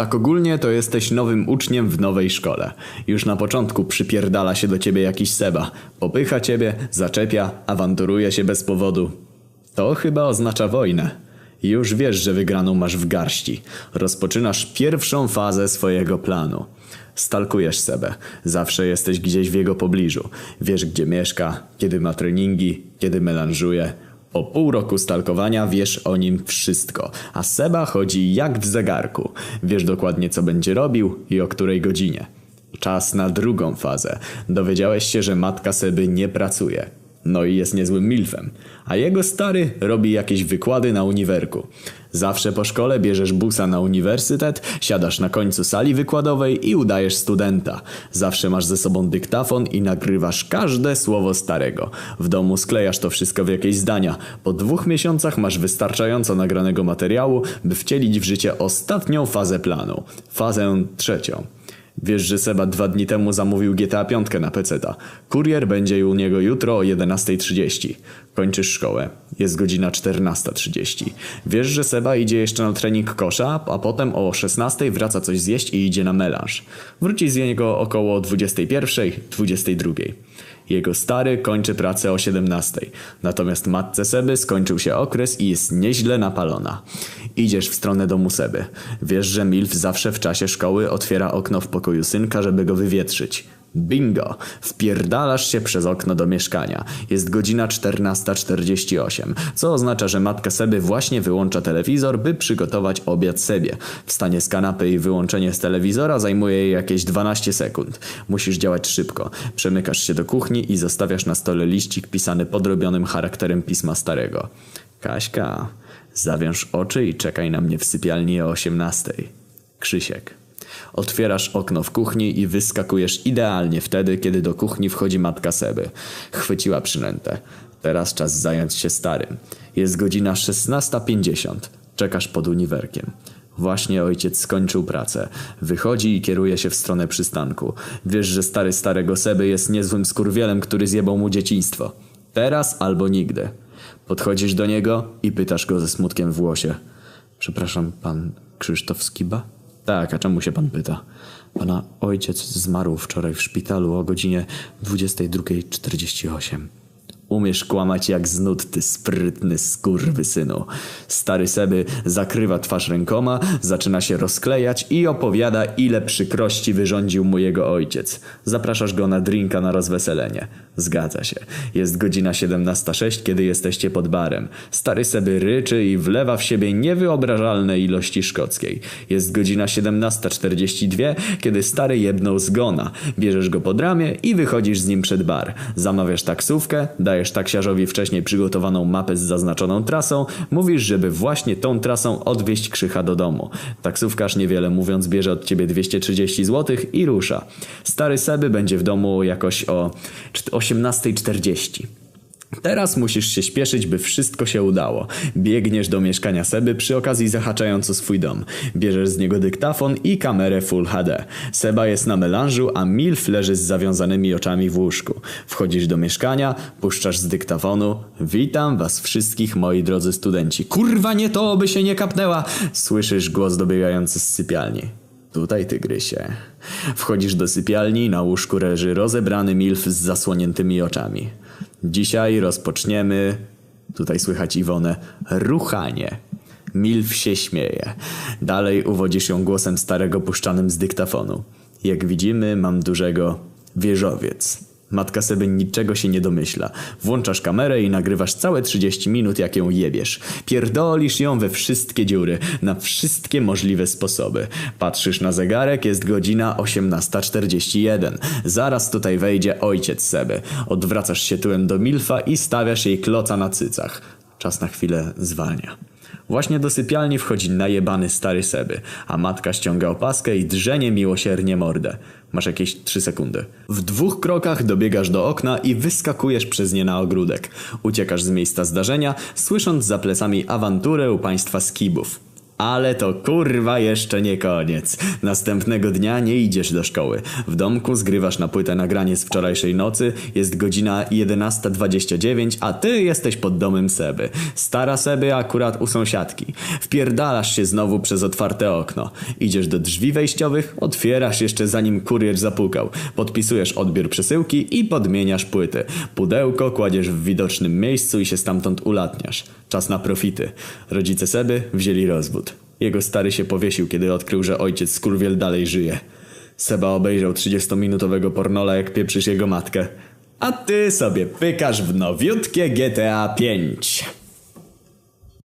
Tak ogólnie to jesteś nowym uczniem w nowej szkole. Już na początku przypierdala się do ciebie jakiś seba. Popycha ciebie, zaczepia, awanturuje się bez powodu. To chyba oznacza wojnę. Już wiesz, że wygraną masz w garści. Rozpoczynasz pierwszą fazę swojego planu. Stalkujesz Sebę. Zawsze jesteś gdzieś w jego pobliżu. Wiesz, gdzie mieszka, kiedy ma treningi, kiedy melanżuje. Po pół roku stalkowania wiesz o nim wszystko, a Seba chodzi jak w zegarku. Wiesz dokładnie co będzie robił i o której godzinie. Czas na drugą fazę. Dowiedziałeś się, że matka Seby nie pracuje. No i jest niezłym milfem. A jego stary robi jakieś wykłady na uniwerku. Zawsze po szkole bierzesz busa na uniwersytet, siadasz na końcu sali wykładowej i udajesz studenta. Zawsze masz ze sobą dyktafon i nagrywasz każde słowo starego. W domu sklejasz to wszystko w jakieś zdania. Po dwóch miesiącach masz wystarczająco nagranego materiału, by wcielić w życie ostatnią fazę planu. Fazę trzecią. Wiesz, że Seba dwa dni temu zamówił GTA 5 na peceta. Kurier będzie u niego jutro o 11.30. Kończysz szkołę. Jest godzina 14.30. Wiesz, że Seba idzie jeszcze na trening kosza, a potem o 16.00 wraca coś zjeść i idzie na melanż. Wróci z niego około 21.00-22.00. Jego stary kończy pracę o 17. Natomiast matce Seby skończył się okres i jest nieźle napalona. Idziesz w stronę domu Seby. Wiesz, że Milf zawsze w czasie szkoły otwiera okno w pokoju synka, żeby go wywietrzyć. Bingo! Wpierdalasz się przez okno do mieszkania. Jest godzina 14.48, co oznacza, że matka Seby właśnie wyłącza telewizor, by przygotować obiad Sebie. Wstanie z kanapy i wyłączenie z telewizora zajmuje jej jakieś 12 sekund. Musisz działać szybko. Przemykasz się do kuchni i zostawiasz na stole liścik pisany podrobionym charakterem pisma starego. Kaśka, zawiąż oczy i czekaj na mnie w sypialni o 18.00. Krzysiek. Otwierasz okno w kuchni i wyskakujesz idealnie wtedy, kiedy do kuchni wchodzi matka Seby. Chwyciła przynętę. Teraz czas zająć się starym. Jest godzina 16.50. Czekasz pod uniwerkiem. Właśnie ojciec skończył pracę. Wychodzi i kieruje się w stronę przystanku. Wiesz, że stary starego Seby jest niezłym skurwielem, który zjebał mu dzieciństwo. Teraz albo nigdy. Podchodzisz do niego i pytasz go ze smutkiem w głosie. Przepraszam, pan Krzysztof Skiba? Tak, a czemu się pan pyta? Pana ojciec zmarł wczoraj w szpitalu o godzinie 22.48. Umiesz kłamać jak znud, ty sprytny synu. Stary Seby zakrywa twarz rękoma, zaczyna się rozklejać i opowiada, ile przykrości wyrządził mu jego ojciec. Zapraszasz go na drinka na rozweselenie. Zgadza się. Jest godzina 17.06, kiedy jesteście pod barem. Stary Seby ryczy i wlewa w siebie niewyobrażalne ilości szkockiej. Jest godzina 17.42, kiedy stary jedną zgona. Bierzesz go pod ramię i wychodzisz z nim przed bar. Zamawiasz taksówkę, dajesz taksiarzowi wcześniej przygotowaną mapę z zaznaczoną trasą, mówisz, żeby właśnie tą trasą odwieźć Krzycha do domu. Taksówkarz niewiele mówiąc bierze od ciebie 230 zł i rusza. Stary Seby będzie w domu jakoś o 18.40. Teraz musisz się śpieszyć, by wszystko się udało. Biegniesz do mieszkania Seby, przy okazji zahaczając o swój dom. Bierzesz z niego dyktafon i kamerę Full HD. Seba jest na melanżu, a Milf leży z zawiązanymi oczami w łóżku. Wchodzisz do mieszkania, puszczasz z dyktafonu. Witam was wszystkich, moi drodzy studenci. Kurwa nie to, by się nie kapnęła! Słyszysz głos dobiegający z sypialni. Tutaj tygrysie. Wchodzisz do sypialni, na łóżku leży rozebrany milf z zasłoniętymi oczami. Dzisiaj rozpoczniemy, tutaj słychać Iwonę, ruchanie. Milf się śmieje. Dalej uwodzisz ją głosem starego puszczanym z dyktafonu. Jak widzimy, mam dużego wieżowiec. Matka Seby niczego się nie domyśla. Włączasz kamerę i nagrywasz całe 30 minut, jak ją jebiesz. Pierdolisz ją we wszystkie dziury, na wszystkie możliwe sposoby. Patrzysz na zegarek, jest godzina 18.41. Zaraz tutaj wejdzie ojciec Seby. Odwracasz się tyłem do Milfa i stawiasz jej kloca na cycach. Czas na chwilę zwalnia. Właśnie do sypialni wchodzi najebany stary Seby, a matka ściąga opaskę i drzenie miłosiernie mordę. Masz jakieś trzy sekundy. W dwóch krokach dobiegasz do okna i wyskakujesz przez nie na ogródek. Uciekasz z miejsca zdarzenia, słysząc za plecami awanturę u państwa skibów. Ale to kurwa jeszcze nie koniec. Następnego dnia nie idziesz do szkoły. W domku zgrywasz na płytę nagranie z wczorajszej nocy, jest godzina 11.29, a ty jesteś pod domem Seby. Stara Seby akurat u sąsiadki. Wpierdalasz się znowu przez otwarte okno. Idziesz do drzwi wejściowych, otwierasz jeszcze zanim kurier zapukał. Podpisujesz odbiór przesyłki i podmieniasz płyty. Pudełko kładziesz w widocznym miejscu i się stamtąd ulatniasz. Czas na profity. Rodzice Seby wzięli rozwód. Jego stary się powiesił, kiedy odkrył, że ojciec skurwiel dalej żyje. Seba obejrzał 30-minutowego pornola, jak pieprzysz jego matkę. A ty sobie pykasz w nowiutkie GTA 5.